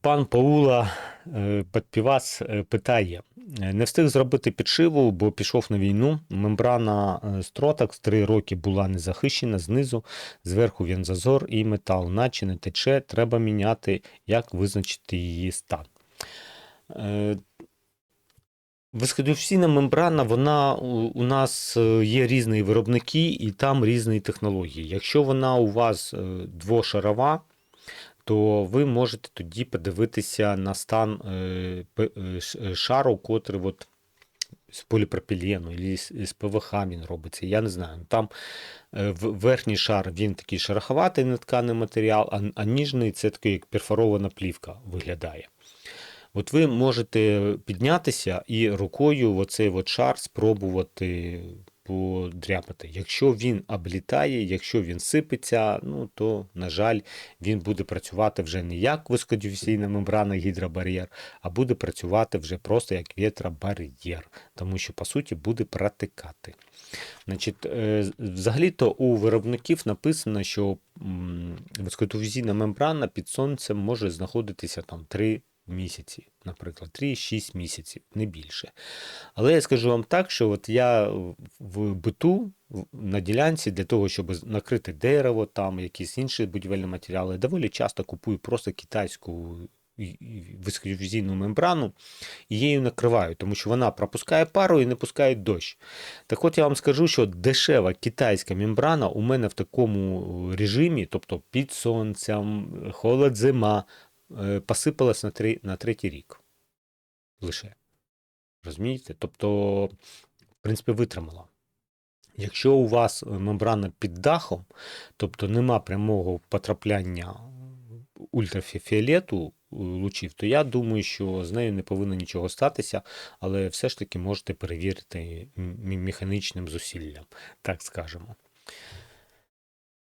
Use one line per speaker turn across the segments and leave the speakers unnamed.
Пан Паула е, Подпівас е, питає: не встиг зробити підшиву, бо пішов на війну. Мембрана е, строток три роки була не захищена знизу, зверху він зазор і метал, наче не тече, треба міняти, як визначити її стан. Е, мембрана, вона у, нас є різні виробники і там різні технології. Якщо вона у вас двошарова, то ви можете тоді подивитися на стан е, е, е, шару, котрий от з поліпропілену або з, ПВХ він робиться. Я не знаю. Там е, верхній шар він такий шероховатий нетканий матеріал, а, а ніжний це такий як перфорована плівка виглядає. От ви можете піднятися і рукою оцей от шар спробувати подряпати. Якщо він облітає, якщо він сипеться, ну то, на жаль, він буде працювати вже не як високодифузійна мембрана гідробар'єр, а буде працювати вже просто як вітробар'єр, тому що, по суті, буде протикати. Значить, е, взагалі-то у виробників написано, що м, мембрана під сонцем може знаходитися там 3 місяці, наприклад, 3-6 місяців, не більше. Але я скажу вам так, що от я в биту на ділянці для того, щоб накрити дерево, там якісь інші будівельні матеріали, доволі часто купую просто китайську і мембрану і її накриваю, тому що вона пропускає пару і не пускає дощ. Так от я вам скажу, що дешева китайська мембрана у мене в такому режимі, тобто під сонцем, холод зима, посипалась на, три, на третій рік. Лише. Розумієте? Тобто, в принципі, витримала. Якщо у вас е, мембрана під дахом, тобто нема прямого потрапляння ультрафіолету е, лучів, то я думаю, що з нею не повинно нічого статися, але все ж таки можете перевірити механічним зусиллям, так скажемо.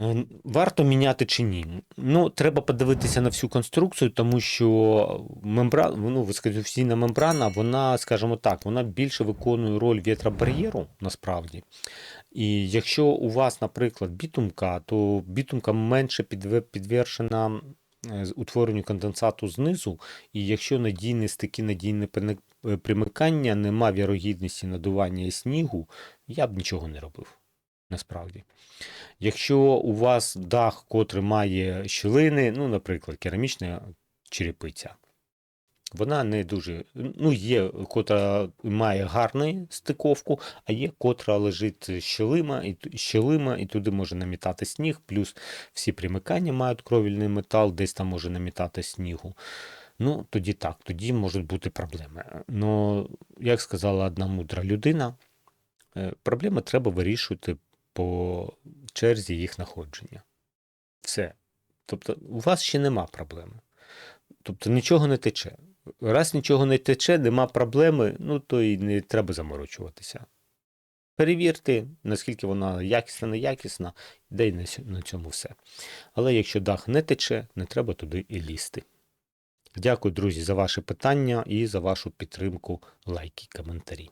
Е, Варто міняти чи ні? Ну, треба подивитися на всю конструкцію, тому що мембрана, ну, високодифузійна мембрана, вона, скажімо так, вона більше виконує роль вітробар'єру насправді. І якщо у вас, наприклад, бітумка, то бітумка менше підвершена е, утворенню конденсату знизу, і якщо надійні стики, надійне е, примикання, нема вірогідності надування снігу, я б нічого не робив. Насправді. Якщо у вас дах, котрий має щілини, ну, наприклад, керамічна черепиця, вона не дуже. Ну, є, котра має гарну стиковку, а є котра лежить щелима, і, щелима, і туди може намітати сніг, плюс всі примикання мають кровільний метал, десь там може намітати снігу. Ну, тоді так, тоді можуть бути проблеми. Ну, як сказала одна мудра людина, е, проблеми треба вирішувати по черзі їх знаходження. Все. Тобто, у вас ще нема проблеми. Тобто нічого не тече. Раз нічого не тече, нема проблеми, ну то і не треба заморочуватися. Перевірте, наскільки вона якісна, неякісна, де й на цьому все. Але якщо дах не тече, не треба туди і лізти. Дякую, друзі, за ваші питання і за вашу підтримку, лайки, коментарі.